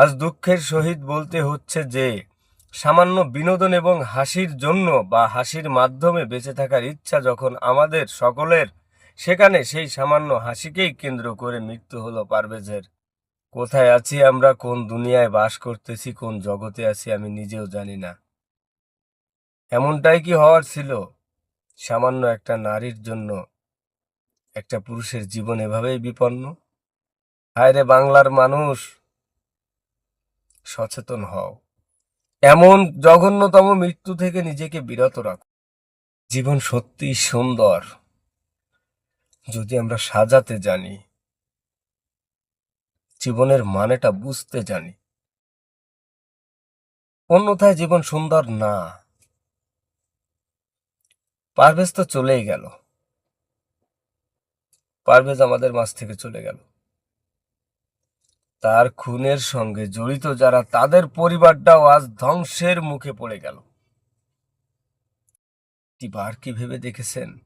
আজ দুঃখের সহিত বলতে হচ্ছে যে, সামান্য বিনোদন এবং হাসির জন্য বা হাসির মাধ্যমে বেঁচে থাকার ইচ্ছা যখন আমাদের সকলের, সেখানে সেই সামান্য হাসিকেই কেন্দ্র করে মৃত্যু হলো পারভেজের। কোথায় আছি আমরা, কোন দুনিয়ায় বাস করতেছি, কোন জগতে আছি আমি নিজেও জানি না। এমনটাই কি হওয়ার ছিল? সামান্য একটা নারীর জন্য একটা পুরুষের জীবন এভাবেই বিপন্ন? হায় রে বাংলার মানুষ! সচেতন হও। এমন জঘন্যতম মৃত্যু থেকে নিজেকে বিরত রাখো। জীবন সত্যি সুন্দর। যদি আমরা সাজাতে জানি, জীবনের মানেটা বুঝতে জানি, অন্যথায় জীবন সুন্দর না। পারভেজ তো চলেই গেল। পারভেজ আমাদের মাঝ থেকে চলে গেল। তার খুনের সঙ্গে জড়িত যারা, তাদের পরিবারটাও আজ ধ্বংসের মুখে পড়ে গেল। কি ভেবে দেখেছেন?